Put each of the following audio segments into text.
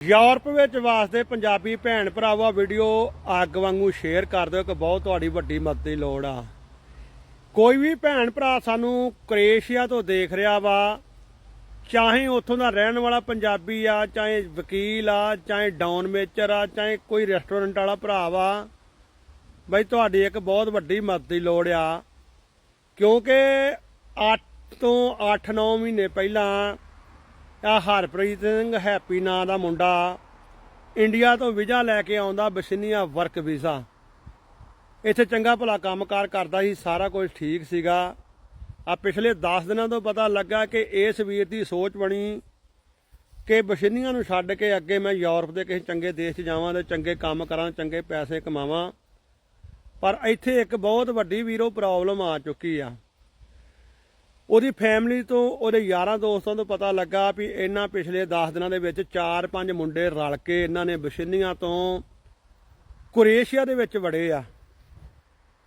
Europe ਵਿੱਚ ਵਾਸਤੇ ਪੰਜਾਬੀ ਭੈਣ ਭਰਾਵਾ ਵੀਡੀਓ ਅੱਗ ਵਾਂਗੂ ਸ਼ੇਅਰ ਕਰ ਦਿਓ ਕਿ ਬਹੁਤ ਤੁਹਾਡੀ ਵੱਡੀ ਮਦਦ ਦੀ ਲੋੜ ਆ। ਕੋਈ ਵੀ ਭੈਣ ਭਰਾ ਸਾਨੂੰ ਕ੍ਰੋਏਸ਼ੀਆ ਤੋਂ ਦੇਖ ਰਿਹਾ ਵਾ, ਚਾਹੇ ਉੱਥੋਂ ਦਾ ਰਹਿਣ ਵਾਲਾ ਪੰਜਾਬੀ ਆ, ਚਾਹੇ ਵਕੀਲ ਆ, ਚਾਹੇ ਡਾਊਨ ਮੇਚਰ ਆ, ਚਾਹੇ ਕੋਈ ਰੈਸਟੋਰੈਂਟ ਵਾਲਾ ਭਰਾ ਵਾ, ਬਈ ਤੁਹਾਡੀ ਇੱਕ ਬਹੁਤ ਵੱਡੀ ਮਦਦ ਦੀ ਲੋੜ ਆ। ਕਿਉਂਕਿ 8 ਤੋਂ 8-9 ਮਹੀਨੇ ਪਹਿਲਾਂ ਆ ਹਰਪ੍ਰੀਤ ਸਿੰਘ ਹੈਪੀ ਨਾਂ ਦਾ ਮੁੰਡਾ। ਇੰਡੀਆ ਤੋਂ ਵੀਜ਼ਾ ਲੈ ਕੇ ਆਉਂਦਾ ਬਸਿਨੀਆ ਵਰਕ ਵੀਜ਼ਾ। ਇੱਥੇ ਚੰਗਾ ਭਲਾ ਕੰਮਕਾਰ ਕਰਦਾ ਸੀ, ਸਾਰਾ ਕੁਝ ਠੀਕ ਸੀਗਾ। ਆ ਪਿਛਲੇ 10 ਦਿਨਾਂ ਤੋਂ ਪਤਾ ਲੱਗਾ ਕਿ ਇਸ ਵੀਰ ਦੀ ਸੋਚ ਬਣੀ ਕਿ ਬਸਿਨੀਆਂ ਨੂੰ ਛੱਡ ਕੇ ਅੱਗੇ ਮੈਂ ਯੂਰਪ ਦੇ ਕਿਸੇ ਚੰਗੇ ਦੇਸ਼ 'ਚ ਜਾਵਾਂ ਤੇ ਚੰਗੇ ਕੰਮ ਕਰਾਂ, ਚੰਗੇ ਪੈਸੇ ਕਮਾਵਾਂ। ਪਰ ਇੱਥੇ ਇੱਕ ਬਹੁਤ ਵੱਡੀ ਵੀਰੋ ਪ੍ਰੋਬਲਮ ਆ ਚੁੱਕੀ ਆ। ਉਹਦੀ ਫੈਮਿਲੀ ਤੋਂ, ਉਹਦੇ ਯਾਰਾਂ ਦੋਸਤਾਂ ਤੋਂ ਪਤਾ ਲੱਗਾ ਵੀ ਇਹਨਾਂ ਪਿਛਲੇ 10 ਦਿਨਾਂ ਦੇ ਵਿੱਚ 4-5 ਮੁੰਡੇ ਰਲ ਕੇ ਇਹਨਾਂ ਨੇ ਬਸ਼ਿਨੀਆਂ ਤੋਂ ਕੁਰੇਸ਼ੀਆ ਦੇ ਵਿੱਚ ਵੜੇ ਆ।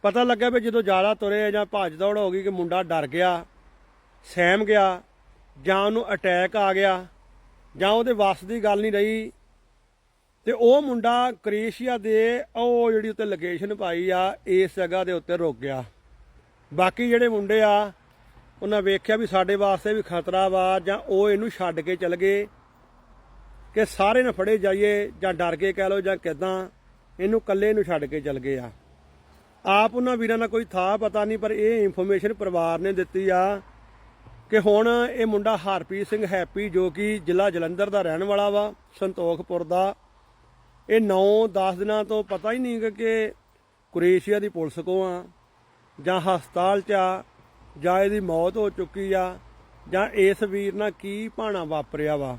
ਪਤਾ ਲੱਗਾ ਵੀ ਜਦੋਂ ਜ਼ਿਆਦਾ ਤੁਰੇ ਜਾਂ ਭੱਜ ਦੌੜ ਹੋ ਗਈ ਕਿ ਮੁੰਡਾ ਡਰ ਗਿਆ, ਸਹਿਮ ਗਿਆ ਜਾਂ ਉਹਨੂੰ ਅਟੈਕ ਆ ਗਿਆ ਜਾਂ ਉਹਦੇ ਵੱਸ ਦੀ ਗੱਲ ਨਹੀਂ ਰਹੀ ਤੇ ਉਹ ਮੁੰਡਾ ਕ੍ਰੋਏਸ਼ੀਆ ਦੇ ਉਹ ਜਿਹੜੀ ਉੱਤੇ ਲੋਕੇਸ਼ਨ ਪਾਈ ਆ, ਇਸ ਜਗ੍ਹਾ ਦੇ ਉੱਤੇ ਰੁਕ ਗਿਆ। ਬਾਕੀ ਜਿਹੜੇ ਮੁੰਡੇ ਆ ਉਹਨਾਂ ਵੇਖਿਆ ਵੀ ਸਾਡੇ ਵਾਸਤੇ ਵੀ ਖਤਰਾ ਵਾ ਜਾਂ ਉਹ ਇਹਨੂੰ ਛੱਡ ਕੇ ਚਲ ਗਏ ਕਿ ਸਾਰੇ ਨੇ ਫੜੇ ਜਾਈਏ ਜਾਂ ਡਰ ਕੇ ਕਹਿ ਲਓ ਜਾਂ ਕਿਦਾਂ, ਇਹਨੂੰ ਇਕੱਲੇ ਨੂੰ ਛੱਡ ਕੇ ਚਲ ਗਏ ਆ। ਆਪ ਉਹਨਾਂ ਵੀਰਾਂ ਦਾ ਕੋਈ ਥਾ ਪਤਾ ਨਹੀਂ, ਪਰ ਇਹ ਇਨਫੋਰਮੇਸ਼ਨ ਪਰਿਵਾਰ ਨੇ ਦਿੱਤੀ ਆ ਕਿ ਹੁਣ ਇਹ ਮੁੰਡਾ ਹਰਪ੍ਰੀਤ ਸਿੰਘ ਹੈਪੀ ਜੋ ਕਿ ਜ਼ਿਲ੍ਹਾ ਜਲੰਧਰ ਦਾ ਰਹਿਣ ਵਾਲਾ ਵਾ, ਸੰਤੋਖਪੁਰ ਦਾ। ਇਹ 9-10 ਦਿਨਾਂ ਤੋਂ ਪਤਾ ਹੀ ਨਹੀਂ ਕਿ ਕੁਰੇਸ਼ੀਆ ਦੀ ਪੁਲਿਸ ਕੋ ਆ ਜਾਂ ਹਸਪਤਾਲ 'ਚ ਆ। ਜਾਂ ਇਹਦੀ ਮੌਤ ਹੋ ਚੁੱਕੀ ਆ, ਜਾਂ ਇਸ ਵੀਰ ਨਾਲ ਕੀ ਭਾਣਾ ਵਾਪਰਿਆ ਵਾ।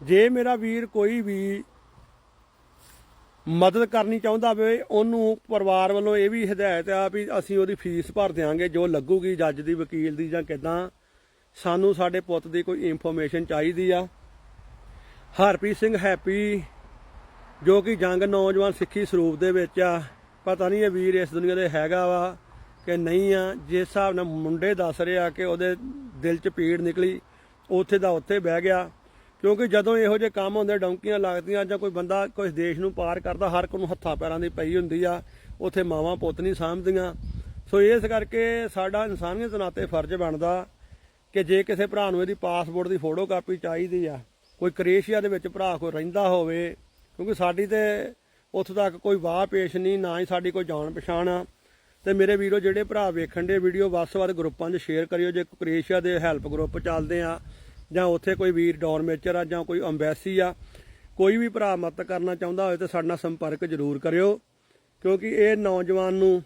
ਜੇ ਮੇਰਾ ਵੀਰ ਕੋਈ ਵੀ ਮਦਦ ਕਰਨੀ ਚਾਹੁੰਦਾ ਵੇ, ਉਹਨੂੰ ਪਰਿਵਾਰ ਵੱਲੋਂ ਇਹ ਵੀ ਹਦਾਇਤ ਆ ਵੀ ਅਸੀਂ ਉਹਦੀ ਫੀਸ ਭਰ ਦਿਆਂਗੇ, ਜੋ ਲੱਗੂਗੀ ਜੱਜ ਦੀ, ਵਕੀਲ ਦੀ ਜਾਂ ਕਿਦਾਂ। ਸਾਨੂੰ ਸਾਡੇ ਪੁੱਤ ਦੀ ਕੋਈ ਇਨਫੋਰਮੇਸ਼ਨ ਚਾਹੀਦੀ ਆ। ਹਰਪ੍ਰੀਤ ਸਿੰਘ ਹੈਪੀ, ਜੋ ਕਿ ਜੰਗ ਨੌਜਵਾਨ ਸਿੱਖੀ ਸਰੂਪ ਦੇ ਵਿੱਚ ਆ, ਪਤਾ ਨਹੀਂ ਇਹ ਵੀਰ ਇਸ ਦੁਨੀਆ ਦੇ ਹੈਗਾ ਵਾ। ਕਿ ਨਹੀਂ ਆ, ਜਿਸ ਹਿਸਾਬ ਨਾਲ ਮੁੰਡੇ ਦੱਸ ਰਹੇ ਆ ਕਿ ਉਹਦੇ ਦਿਲ 'ਚ ਪੀੜ ਨਿਕਲੀ, ਉੱਥੇ ਦਾ ਉੱਥੇ ਬਹਿ ਗਿਆ। ਕਿਉਂਕਿ ਜਦੋਂ ਇਹੋ ਜਿਹੇ ਕੰਮ ਹੁੰਦੇ ਡੌਂਕੀਆਂ ਲੱਗਦੀਆਂ ਜਾਂ ਕੋਈ ਬੰਦਾ ਕੋਈ ਦੇਸ਼ ਨੂੰ ਪਾਰ ਕਰਦਾ, ਹਰ ਕੋ ਨੂੰ ਹੱਥਾਂ ਪੈਰਾਂ ਦੀ ਪਈ ਹੁੰਦੀ ਆ, ਉੱਥੇ ਮਾਵਾਂ ਪੁੱਤ ਨਹੀਂ ਸਾਂਭਦੀਆਂ। ਸੋ ਇਸ ਕਰਕੇ ਸਾਡਾ ਇਨਸਾਨੀਅਤ ਨਾਤੇ ਫਰਜ਼ ਬਣਦਾ ਕਿ ਜੇ ਕਿਸੇ ਭਰਾ ਨੂੰ ਇਹਦੀ ਪਾਸਪੋਰਟ ਦੀ ਫੋਟੋ ਕਾਪੀ ਚਾਹੀਦੀ ਆ, ਕੋਈ ਕ੍ਰੇਸ਼ੀਆ ਦੇ ਵਿੱਚ ਭਰਾ ਕੋਈ ਰਹਿੰਦਾ ਹੋਵੇ, ਕਿਉਂਕਿ ਸਾਡੀ ਤੇ ਉੱਥੋਂ ਤੱਕ ਕੋਈ ਵਾਹ ਪੇਸ਼ ਨਹੀਂ, ਨਾ ਹੀ ਸਾਡੀ ਕੋਈ ਜਾਣ ਪਛਾਣ ਆ। ਤੇ ਮੇਰੇ ਵੀਰੋ, ਜਿਹੜੇ ਭਰਾ ਵੇਖਣ ਦੇ ਵੀਡੀਓ ਵੱਧ ਤੋਂ ਵੱਧ ਗਰੁੱਪਾਂ 'ਚ ਸ਼ੇਅਰ ਕਰਿਓ। ਜੇ ਕ੍ਰੇਸ਼ੀਆ ਦੇ ਹੈਲਪ ਗਰੁੱਪ ਚੱਲਦੇ ਆ, ਜਾਂ ਉੱਥੇ ਕੋਈ ਵੀਰ ਡੋਰਮੇਚਰ ਆ, ਜਾਂ ਕੋਈ ਅੰਬੈਸੀ ਆ, ਕੋਈ ਵੀ ਭਰਾ ਮਦਦ ਕਰਨਾ ਚਾਹੁੰਦਾ ਹੋਵੇ ਤਾਂ ਸਾਡੇ ਨਾਲ ਸੰਪਰਕ ਜ਼ਰੂਰ ਕਰਿਓ, ਕਿਉਂਕਿ ਇਹ ਨੌਜਵਾਨ ਨੂੰ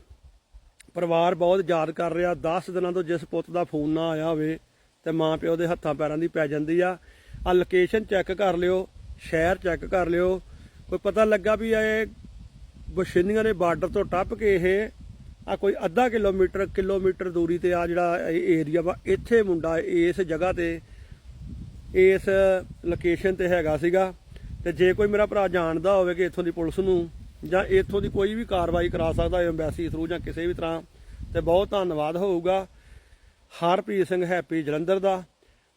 ਪਰਿਵਾਰ ਬਹੁਤ ਯਾਦ ਕਰ ਰਿਹਾ। 10 ਦਿਨਾਂ ਤੋਂ ਜਿਸ ਪੁੱਤ ਦਾ ਫੋਨ ਨਾ ਆਇਆ ਹੋਵੇ ਤੇ ਮਾਂ ਪਿਓ ਦੇ ਹੱਥਾਂ ਪੈਰਾਂ ਦੀ ਪੈ ਜਾਂਦੀ ਆ। ਆ ਲੋਕੇਸ਼ਨ ਚੈੱਕ ਕਰ ਲਿਓ, ਸ਼ਹਿਰ ਚੈੱਕ ਕਰ ਲਿਓ। ਕੋਈ ਪਤਾ ਲੱਗਾ ਵੀ ਇਹ ਬਸ਼ਿੰਦੀਆਂ ਦੇ ਬਾਰਡਰ ਤੋਂ ਟੱਪ ਕੇ ਇਹ ਆ ਕੋਈ ਅੱਧਾ ਕਿਲੋਮੀਟਰ ਕਿਲੋਮੀਟਰ ਦੂਰੀ ਤੇ ਆ ਜਿਹੜਾ ਏਰੀਆ ਵਾ, ਇੱਥੇ ਮੁੰਡਾ ਇਸ ਜਗ੍ਹਾ ਤੇ, ਇਸ ਲੋਕੇਸ਼ਨ ਤੇ ਹੈਗਾ ਸੀਗਾ। ਤੇ ਜੇ ਕੋਈ ਮੇਰਾ ਭਰਾ ਜਾਣਦਾ ਹੋਵੇ ਕਿ ਇੱਥੋਂ ਦੀ ਪੁਲਿਸ ਨੂੰ, ਜਾਂ ਇੱਥੋਂ ਦੀ ਕੋਈ ਵੀ ਕਾਰਵਾਈ ਕਰਾ ਸਕਦਾ ਹੈ ਐਮਬੈਸੀ ਥਰੂ ਜਾਂ ਕਿਸੇ ਵੀ ਤਰ੍ਹਾਂ, ਤੇ ਬਹੁਤ ਧੰਨਵਾਦ ਹੋਊਗਾ। ਹਰਪ੍ਰੀਤ ਸਿੰਘ ਹੈਪੀ ਜਲੰਧਰ ਦਾ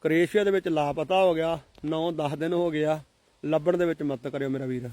ਕ੍ਰੋਏਸ਼ੀਆ ਦੇ ਵਿੱਚ ਲਾਪਤਾ ਹੋ ਗਿਆ 9-10 ਦਿਨ ਹੋ ਗਿਆ, ਲੱਭਣ ਦੇ ਵਿੱਚ ਮਦਦ ਕਰਿਓ ਮੇਰਾ ਵੀਰ।